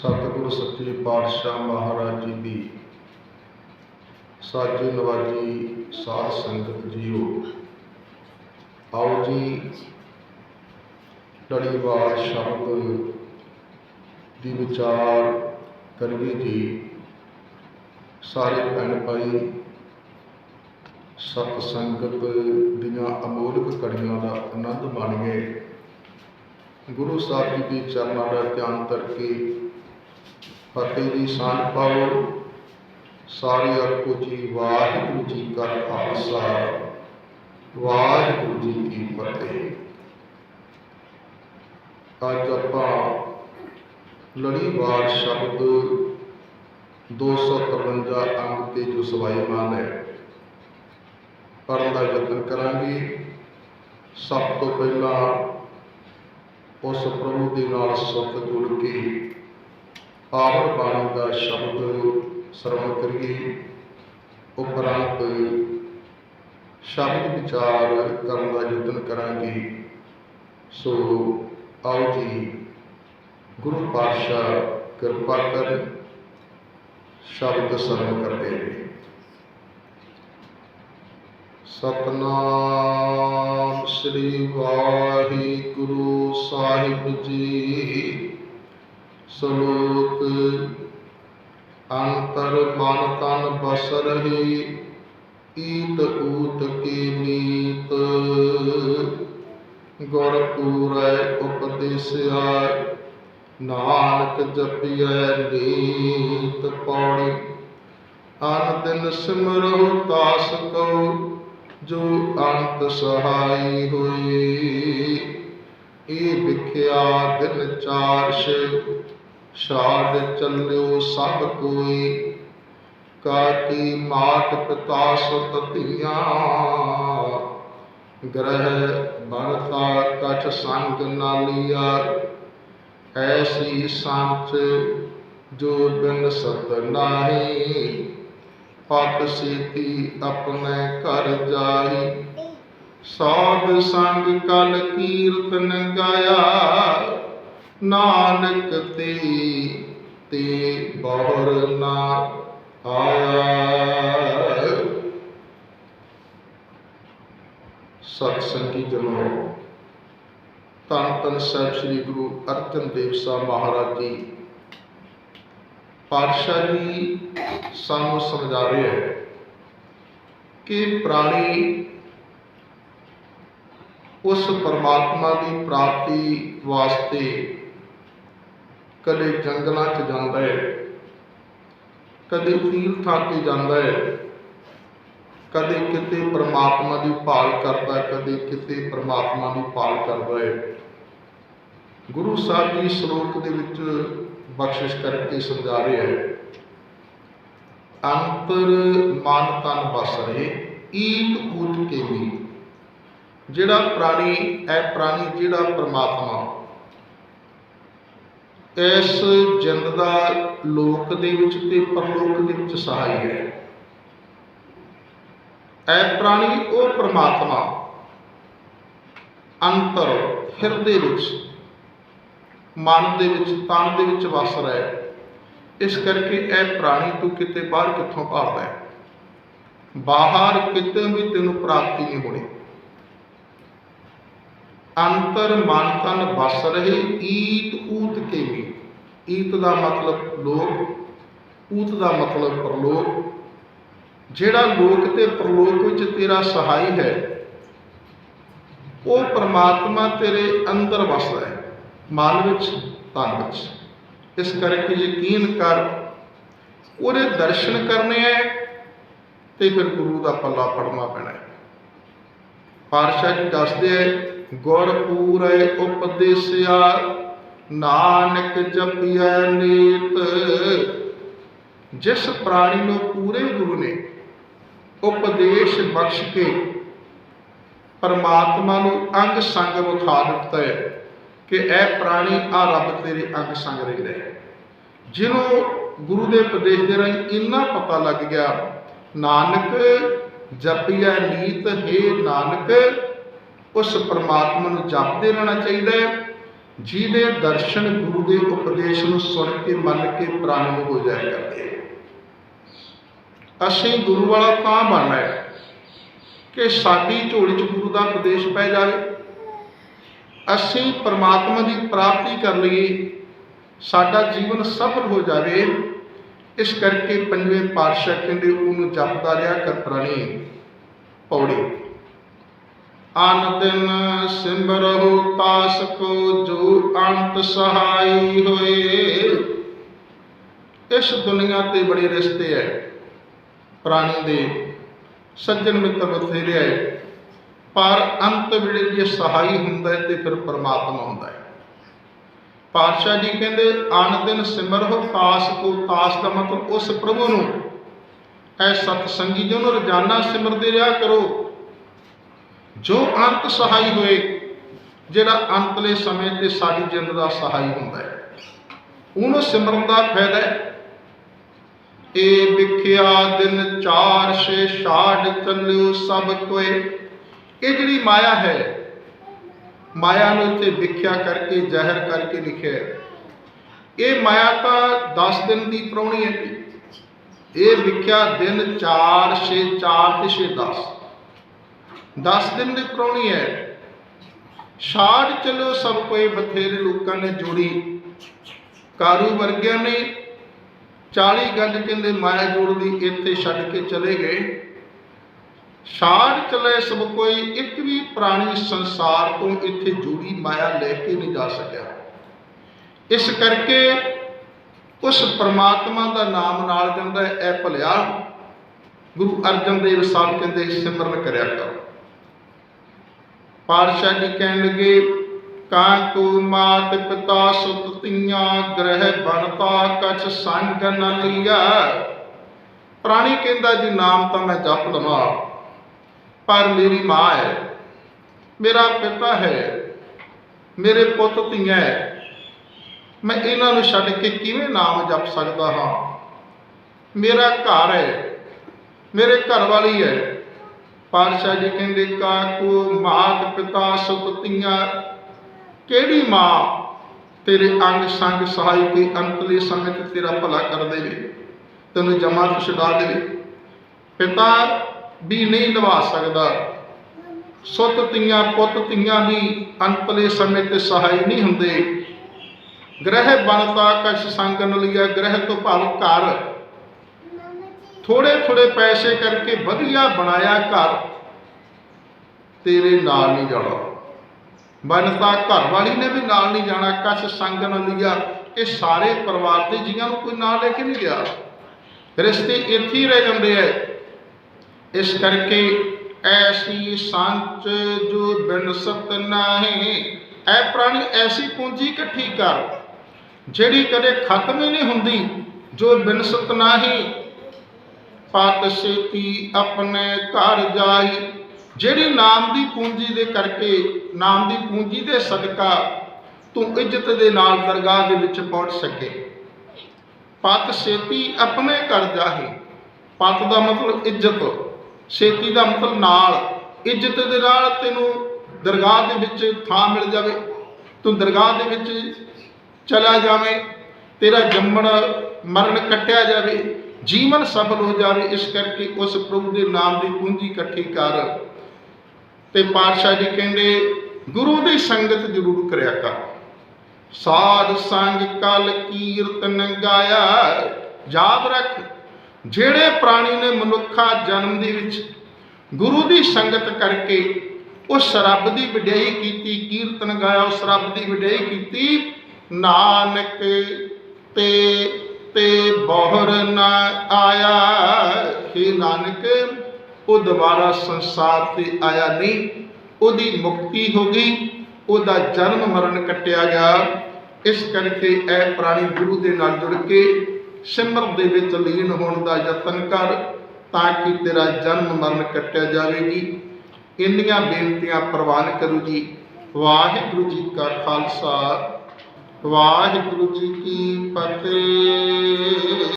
ਸਤਿਗੁਰ ਸੱਚੇ ਪਾਤਸ਼ਾਹ ਮਹਾਰਾਜ ਜੀ ਦੀ ਸਾਜੀ ਨਵਾਜੀ ਸਾਧ ਸੰਗਤ ਜੀਓ। ਆਓ ਜੀ ਲੜੀਵਾਰ ਸ਼ਬਦ ਦੀ ਵਿਚਾਰ ਕਰੀਏ ਜੀ। ਸਾਰੇ ਭੈਣ ਭਾਈ, ਸਤ ਸੰਗਤ ਦੀਆਂ ਅਮੋਲਕ ਕੜੀਆਂ ਦਾ ਆਨੰਦ ਮਾਣੀਏ। ਗੁਰੂ ਸਾਹਿਬ ਜੀ ਦੇ ਚਰਨਾਂ ਦਾ ਧਿਆਨ ਕਰਕੇ ਫਤਿਹ ਦੀ ਸਾਂਝ ਪਾਓ ਸਾਰੇ ਆਖੋ ਜੀ ਵਾਹਿਗੁਰੂ ਜੀ ਕਾ ਖਾਲਸਾ। ਵਾਹਿਗੁਰੂ ਜੀ ਕੀ ਫਤਿਹ। ਅੱਜ ਆਪਾਂ ਲੜੀਵਾਰ ਸ਼ਬਦ 253 ਅੰਗ ਤੇ ਜੋ ਸਵਾਈਮਾਨ ਹੈ, ਪੜ੍ਹਨ ਦਾ ਯਤਨ ਕਰਾਂਗੇ। ਸਭ ਤੋਂ ਪਹਿਲਾਂ ਉਸ ਪ੍ਰਭੂ ਦੇ ਨਾਲ ਸੁਰਤ ਜੁੜ ਕੇ ਪਾਵਨ ਬਾਣੀ ਦਾ ਸ਼ਬਦ ਸਰਵਣ ਕਰੀਏ। ਉਪਰੰਤ ਸ਼ਬਦ ਵਿਚਾਰ ਕਰਨ ਦਾ ਯਤਨ ਕਰਾਂਗੇ। ਸੋ ਆਓ ਜੀ, ਗੁਰੂ ਪਾਤਸ਼ਾਹ ਕਿਰਪਾ ਕਰ ਸ਼ਬਦ ਸਰਵਣ ਕਰਦੇ ਨੇ। ਸਤਨਾਮ ਸ੍ਰੀ ਵਾਹਿਗੁਰੂ ਸਾਹਿਬ ਜੀ। ਸ਼ਲੋਕ ਅੰਤਰ ਮਨ ਤਨ ਬਸ ਰਹੀ ਈਤ ਊਤ ਕੀ ਨੀਤ ਗੁਰ ਪੂਰੈ ਉਪਦੇਸਿਆ, ਨਾਨਕ ਜਪਿਐ ਨੀਤ ਪੌੜੀ ਅਨ ਦਿਨ ਸਿਮਰੋ ਤਾਸ ਕੋ ਜੋ ਅੰਤ ਸਹਾਈ ਹੋਈ। ਇਹ ਵਿਖਿਆ ਦਿਨ ਚਾਰਸ਼ ਛਾੜ ਚੱਲਿਓ ਸਭ ਕੋਈ ਕਾਕੀ ਮਾਤ ਪਿਤਾ ਸੁਤ ਧੀਆਂ। ਗ੍ਰਹਿ ਬਣਤਾ ਕਛ ਸੰਗ ਨਾਲੀਆ ਐਸੀ ਸੰਚ ਜੋ ਬਿਨ ਸਤ ਨਾਹੀ। ਪਤ ਸੀਤੀ ਆਪਣੇ ਘਰ ਜਾਈ ਸਾਧ ਸੰਗ ਕਲ ਕੀਰਤਨ ਗਾਇਆ। ਨਾਨਕ ਤੇ ਤੇ ਬਹੁਰ ਨਾ ਆਇਆ। ਸਤ ਸੰਗੀ ਜਨੋ, ਧੰਨ ਧੰਨ ਸਾਹਿਬ ਸ੍ਰੀ ਗੁਰੂ ਅਰਜਨ ਦੇਵ ਸਾਹਿਬ ਮਹਾਰਾਜ ਜੀ। ਪਾਤਸ਼ਾਹ ਜੀ ਸਾਨੂੰ ਸਮਝਾ ਰਹੇ ਹੈ ਕਿ ਪ੍ਰਾਣੀ ਉਸ ਪਰਮਾਤਮਾ ਦੀ ਪ੍ਰਾਪਤੀ ਵਾਸਤੇ ਕਦੇ ਜੰਗਲਾਂ 'ਚ ਜਾਂਦਾ ਹੈ ਕਦੇ ਤੀਰਥਾਂ ਤੇ ਜਾਂਦਾ ਹੈ ਕਦੇ ਕਿਤੇ ਪ੍ਰਮਾਤਮਾ ਦੀ ਭਾਲ ਕਰਦਾ ਹੈ, ਕਦੇ ਕਿਤੇ ਪ੍ਰਮਾਤਮਾ ਦੀ ਭਾਲ ਕਰਦਾ ਹੈ ਗੁਰੂ ਸਾਹਿਬ ਜੀ ਸ਼ਲੋਕ ਦੇ ਵਿੱਚ ਬਖਸ਼ਿਸ਼ ਕਰਕੇ ਸਮਝਾ ਰਿਹਾ ਹੈ ਅੰਤਰ ਮਨ ਤਨ ਬਸ ਰਹੇ ਈਟ ਊਟ ਕੇ ਵੀ ਜਿਹੜਾ ਪ੍ਰਾਣੀ ਹੈ ਪ੍ਰਾਣੀ ਜਿਹੜਾ ਪ੍ਰਮਾਤਮਾ ਇਸ ਜਿੰਦ ਦਾ ਲੋਕ ਦੇ ਵਿੱਚ ਤੇ ਪਰਲੋਕ ਦੇ ਵਿੱਚ ਸਹਾਈ ਹੈ। ਇਹ ਪ੍ਰਾਣੀ ਉਹ ਪਰਮਾਤਮਾ, ਅੰਤਰ ਹਿਰਦੇ ਵਿੱਚ, ਮਨ ਦੇ ਵਿੱਚ, ਤਨ ਦੇ ਵਿੱਚ ਵਸ ਰਿਹਾ। ਹੈ ਇਸ ਕਰਕੇ ਇਹ ਪ੍ਰਾਣੀ ਤੂੰ ਕਿਤੇ ਬਾਹਰ ਕਿੱਥੋਂ ਭਾਲਦਾ ਹੈ ਬਾਹਰ ਕਿਤੇ ਵੀ ਤੈਨੂੰ ਪ੍ਰਾਪਤੀ ਨਹੀਂ ਹੋਣੀ। ਅੰਤਰ ਮਨ ਤਨ ਵਸ ਰਹੇ ਈਤ ਊਤ ਕੇ ਈਤ ਦਾ ਮਤਲਬ ਲੋਕ, ਊਤ ਦਾ ਮਤਲਬ ਪਰਲੋਕ। ਜਿਹੜਾ ਲੋਕ ਤੇ ਪਰਲੋਕ ਵਿੱਚ ਤੇਰਾ ਸਹਾਈ ਹੈ, ਉਹ ਪ੍ਰਮਾਤਮਾ ਤੇਰੇ ਅੰਦਰ ਵਸਦਾ ਹੈ, ਮਨ ਵਿੱਚ, ਤਨ ਵਿੱਚ। ਇਸ ਕਰਕੇ ਯਕੀਨ ਕਰ, ਉਹਦੇ ਦਰਸ਼ਨ ਕਰਨੇ ਹੈ ਤੇ ਫਿਰ ਗੁਰੂ ਦਾ ਪੱਲਾ ਫੜਨਾ ਪੈਣਾ ਹੈ। ਪਾਤਸ਼ਾਹ ਜੀ ਦੱਸਦੇ ਹੈ ਗੁਰ ਪੂਰੇ ਉਪਦੇਸਿਆ ਨਾਨਕ ਜਪਿਐ ਨੀਤ। ਜਿਸ ਪ੍ਰਾਣੀ ਨੂੰ ਪੂਰੇ ਗੁਰੂ ਨੇ ਉਪਦੇਸ਼ ਬਖਸ਼ ਕੇ ਪਰਮਾਤਮਾ ਨੂੰ ਅੰਗ ਸੰਗ ਵਿਖਾ ਦਿੱਤਾ ਹੈ ਕਿ ਇਹ ਪ੍ਰਾਣੀ ਆ ਰੱਬ ਤੇਰੇ ਅੰਗ ਸੰਗ ਰਹਿੰਦਾ ਹੈ। ਜਿਹਨੂੰ ਗੁਰੂ ਦੇ ਉਪਦੇਸ਼ ਦੇ ਰਾਹੀਂ ਇੰਨਾ ਪਤਾ ਲੱਗ ਗਿਆ, ਨਾਨਕ ਜਪਿਆ ਨੀਤ, ਹੈ ਨਾਨਕ, ਉਸ ਪਰਮਾਤਮਾ ਨੂੰ ਜਪਦੇ ਰਹਿਣਾ ਚਾਹੀਦਾ ਹੈ। ਜਿਹਦੇ ਦਰਸ਼ਨ ਗੁਰੂ ਦੇ ਉਪਦੇਸ਼ ਨੂੰ ਸੁਣ ਕੇ ਮੰਨ ਕੇ ਪ੍ਰਾਣੀ ਹੋ ਜਾਇਆ ਕਰਦੇ। ਅਸੀਂ ਗੁਰੂ ਵਾਲਾ ਤਾਂ ਬਣਨਾ ਹੈ ਕਿ ਸਾਡੀ ਝੋਲੀ 'ਚ ਗੁਰੂ ਦਾ ਉਪਦੇਸ਼ ਪੈ ਜਾਵੇ। ਅਸੀਂ ਪਰਮਾਤਮਾ ਦੀ ਪ੍ਰਾਪਤੀ ਕਰ ਲਈਏ, ਸਾਡਾ ਜੀਵਨ ਸਫਲ ਹੋ ਜਾਵੇ, ਇਸ ਕਰਕੇ ਪੰਜਵੇਂ ਪਾਤਸ਼ਾਹ ਕਹਿੰਦੇ, ਉਹਨੂੰ ਜਪਦਾ ਰਿਹਾ ਕਰ ਪ੍ਰਾਣੀ ਪੌੜੀ। ਆਨ ਸਿਮਰਹੁ ਤਾਸ ਕੋ ਜੋ ਅੰਤ ਸਹਾਈ ਹੋਏ। ਇਸ ਦੁਨੀਆ ਤੇ ਬੜੇ ਰਿਸ਼ਤੇ ਐ। ਪ੍ਰਾਣੀ ਦੇ ਸੱਜਣ ਮਿੱਤਰ ਬਥੇਰੇ ਐ ਪਰ ਅੰਤ ਵੇਲੇ ਜੇ ਸਹਾਈ ਹੁੰਦਾ ਹੈ ਤੇ ਫਿਰ ਪਰਮਾਤਮਾ ਹੁੰਦਾ ਹੈ ਪਾਤਸ਼ਾਹ ਜੀ ਕਹਿੰਦੇ ਆਨ ਦਿਨ ਸਿਮਰਹੁ ਤਾਸ ਕੋ, ਤਾਸ ਦਾ ਮਤਲਬ ਉਸ ਪ੍ਰਭੂ ਨੂੰ। ਐ ਸਤ ਸੰਗੀ ਜੀ, ਉਹਨੂੰ ਰੋਜ਼ਾਨਾ ਸਿਮਰਦੇ ਰਿਹਾ ਕਰੋ। ਜੋ ਅੰਤ ਸਹਾਈ ਹੋਏ, ਜਿਹੜਾ ਅੰਤਲੇ ਸਮੇਂ ਤੇ ਸਾਡੀ ਜਿੰਦ ਦਾ ਸਹਾਈ ਹੁੰਦਾ ਹੈ। ਉਹਨੂੰ ਸਿਮਰਨ ਦਾ ਫਾਇਦਾ ਹੈ। ਇਹ ਵਿਖਿਆ ਦਿਨ ਚਾਰ ਛੇ ਛਾੜ ਚੱਲਿਓ ਸਭ ਕੋਏ। ਇਹ ਜਿਹੜੀ ਮਾਇਆ ਹੈ, ਮਾਇਆ ਨੂੰ ਇੱਥੇ ਵਿਖਿਆ ਕਰਕੇ, ਜ਼ਾਹਿਰ ਕਰਕੇ ਲਿਖਿਆ ਹੈ। ਇਹ ਮਾਇਆ ਤਾਂ 10 ਦਿਨ ਦੀ ਪ੍ਰਾਹੁਣੀ ਹੈ। ਇਹ ਵਿਖਿਆ ਦਿਨ 4 6 4 ਤੇ 6 10 10 ਦਿਨ ਦੀ ਪ੍ਰਾਹੁਣੀ ਹੈ। ਛਾੜ ਚਲੋ ਸਭ ਕੋਈ ਬਥੇਰੇ ਲੋਕਾਂ ਨੇ ਜੋੜੀ। ਕਾਰੂ ਵਰਗਿਆਂ ਨੇ 40 ਗੱਜ ਕਹਿੰਦੇ ਮਾਇਆ ਜੋੜਦੀ ਇੱਥੇ ਛੱਡ ਕੇ ਚਲੇ ਗਏ। ਛਾੜ ਚਲੇ ਸਭ ਕੋਈ ਇੱਕ ਵੀ ਪ੍ਰਾਣੀ ਸੰਸਾਰ ਤੋਂ ਇੱਥੇ ਜੋੜੀ ਮਾਇਆ ਲੈ ਕੇ ਨਹੀਂ ਜਾ ਸਕਿਆ। ਇਸ ਕਰਕੇ ਉਸ ਪਰਮਾਤਮਾ ਦਾ ਨਾਮ ਨਾਲ ਜਾਂਦਾ ਹੈ ਐ ਭਲਿਆ, ਗੁਰੂ ਅਰਜਨ ਦੇਵ ਸਾਹਿਬ ਕਹਿੰਦੇ, ਸਿਮਰਨ ਕਰਿਆ ਕਰੋ। ਪਾਤਸ਼ਾਹ ਜੀ ਕਹਿਣ ਲੱਗੇ, ਕਾਂ ਕੋ ਮਾਤ ਪਿਤਾ ਸੁਤ ਧੀਆਂ ਗ੍ਰਹਿ ਬਣਤਾ, ਕਛ ਸੰਗ ਨ ਲਿਆ ਪ੍ਰਾਣੀ ਕਹਿੰਦਾ, ਜੀ ਨਾਮ ਤਾਂ ਮੈਂ ਜਪ ਲਵਾਂ, ਪਰ ਮੇਰੀ ਮਾਂ ਹੈ, ਮੇਰਾ ਪਿਤਾ ਹੈ, ਮੇਰੇ ਪੁੱਤ ਧੀਆਂ ਹੈ। ਮੈਂ ਇਹਨਾਂ ਨੂੰ ਛੱਡ ਕੇ ਕਿਵੇਂ ਨਾਮ ਜਪ ਸਕਦਾ ਹਾਂ? ਮੇਰਾ ਘਰ ਹੈ, ਮੇਰੇ ਘਰ ਵਾਲੀ ਹੈ ਪਾਤਸ਼ਾਹ ਜੀ ਕਹਿੰਦੇ, ਕਾਕੂ, ਮਾਤ ਪਿਤਾ ਸੁਤ ਧੀਆਂ, ਕਿਹੜੀ ਮਾਂ ਤੇਰੇ ਅੰਗ ਸੰਗ ਸਹਾਈ ਕੇ ਅੰਤਲੇ ਸਮੇਂ ਤੇ ਤੇਰਾ ਭਲਾ ਕਰ ਦੇਵੇ, ਤੈਨੂੰ ਜਮਾ ਤੋਂ ਛਡਾ ਦੇਵੇ? ਪਿਤਾ ਵੀ ਨਹੀਂ ਲਵਾ ਸਕਦਾ। ਸੁੱਤ ਧੀਆਂ, ਪੁੱਤ ਧੀਆਂ ਵੀ ਅੰਤਲੇ ਸਮੇਂ ਤੇ ਸਹਾਈ ਨਹੀਂ ਹੁੰਦੇ। ਗ੍ਰਹਿ ਬਣਤਾ, ਕਛ ਸੰਗ ਨ ਲਿਆ ਗ੍ਰਹਿ ਤੋਂ ਭਾਵ ਘਰ। ਥੋੜੇ ਥੋੜੇ ਪੈਸੇ ਕਰਕੇ ਵਧੀਆ ਬਣਾਇਆ ਘਰ। ਤੇਰੇ ਨਾਲ ਨਹੀਂ ਜਾਣਾ। ਬਣਤਾ ਘਰ ਵਾਲੀ ਨੇ ਵੀ ਨਾਲ ਨਹੀਂ ਜਾਣਾ। ਕਛ ਸੰਗ ਨ ਲਿਆ। ਇਹ ਸਾਰੇ ਪਰਿਵਾਰ ਦੇ ਜੀਆਂ ਨੂੰ ਕੋਈ ਨਾਲ ਲੈ ਕੇ ਨਹੀਂ ਗਿਆ। ਰਿਸ਼ਤੇ ਇੱਥੇ ਹੀ ਰਹਿ ਜਾਂਦੇ ਐ। ਇਸ ਕਰਕੇ ਐਸੀ ਸੰਚ ਜੋ ਬਿਨਸਤ ਨਾਹੀ, ਐ ਪ੍ਰਾਣੀ ਐਸੀ ਪੂੰਜੀ ਇਕੱਠੀ ਕਰ। ਜਿਹੜੀ ਕਦੇ ਖਤਮ ਹੀ ਨਹੀਂ ਹੁੰਦੀ, ਜੋ ਬਿਨਸਤ ਨਾਹੀ ਪਤ ਸੇਤੀ ਆਪਣੇ ਘਰ ਜਾਈ। ਜਿਹੜੀ ਨਾਮ ਦੀ ਪੂੰਜੀ ਦੇ ਕਰਕੇ, ਨਾਮ ਦੀ ਪੂੰਜੀ ਦੇ ਸਦਕਾ ਤੂੰ ਇੱਜ਼ਤ ਦੇ ਨਾਲ ਦਰਗਾਹ ਦੇ ਵਿੱਚ ਪਹੁੰਚ ਸਕੇ। ਪਤ ਸੇਤੀ ਆਪਣੇ ਘਰ ਜਾਹੀ। ਪਤ ਦਾ ਮਤਲਬ ਇੱਜ਼ਤ। ਛੇਤੀ ਦਾ ਮਤਲਬ ਨਾਲ। ਇੱਜ਼ਤ ਦੇ ਨਾਲ ਤੈਨੂੰ ਦਰਗਾਹ ਦੇ ਵਿੱਚ ਥਾਂ ਮਿਲ ਜਾਵੇ। ਤੂੰ ਦਰਗਾਹ ਦੇ ਵਿੱਚ ਚਲਾ ਜਾਵੇਂ। ਤੇਰਾ ਜੰਮਣ, ਮਰਨ ਕੱਟਿਆ ਜਾਵੇ। ਜੀਵਨ ਸਫਲ ਹੋ ਜਾਵੇ, ਇਸ ਕਰਕੇ ਉਸ ਪ੍ਰਭੂ ਦੇ ਨਾਮ ਦੀ ਪੂੰਜੀ ਇਕੱਠੀ ਕਰ। ਤੇ ਪਾਤਸ਼ਾਹ ਜੀ ਕਹਿੰਦੇ, ਗੁਰੂ ਦੀ ਸੰਗਤ ਜ਼ਰੂਰ ਕਰਿਆ ਕਰ। ਸਾਧ ਸੰਗ ਕਲ ਕੀਰਤਨ ਗਾਇਆ ਯਾਦ ਰੱਖ। ਜਿਹੜੇ ਪ੍ਰਾਣੀ ਨੇ ਮਨੁੱਖਾ ਜਨਮ ਦੇ ਵਿੱਚ ਗੁਰੂ ਦੀ ਸੰਗਤ ਕਰਕੇ ਉਸ ਰੱਬ ਦੀ ਵਡਿਆਈ ਕੀਤੀ, ਕੀਰਤਨ ਗਾਇਆ, ਉਸ ਰੱਬ ਦੀ ਵਡਿਆਈ ਕੀਤੀ, ਨਾਨਕ ਤੇ ਤੇ ਬੋਹਰ ਨਾ ਆਇਆ। हे ਨਾਨਕ ਉਹ ਦੁਬਾਰਾ ਸੰਸਾਰ ਤੇ ਆਇਆ ਨਹੀਂ। ਉਹਦੀ ਮੁਕਤੀ ਹੋ ਗਈ, ਉਹਦਾ ਜਨਮ ਮਰਨ ਕੱਟਿਆ ਗਿਆ। ਇਸ ਕਰਕੇ ਇਹ ਪ੍ਰਾਣੀ ਗੁਰੂ ਦੇ ਨਾਲ ਜੁੜ ਕੇ ਸਿਮਰਨ ਦੇ ਵਿੱਚ ਲੀਨ ਹੋਣ ਦਾ ਯਤਨ ਕਰ, ਤਾਂ ਕਿ ਤੇਰਾ ਜਨਮ ਮਰਨ ਕੱਟਿਆ ਜਾਵੇਗੀ। ਇੰਨੀਆਂ ਬੇਨਤੀਆਂ ਪ੍ਰਵਾਨ ਕਰੂ ਜੀ। ਵਾਹਿਗੁਰੂ ਜੀ ਕਾ ਖਾਲਸਾ। ਵਾਹਿਗੁਰੂ ਜੀ ਕੀ ਫਤਿਹ।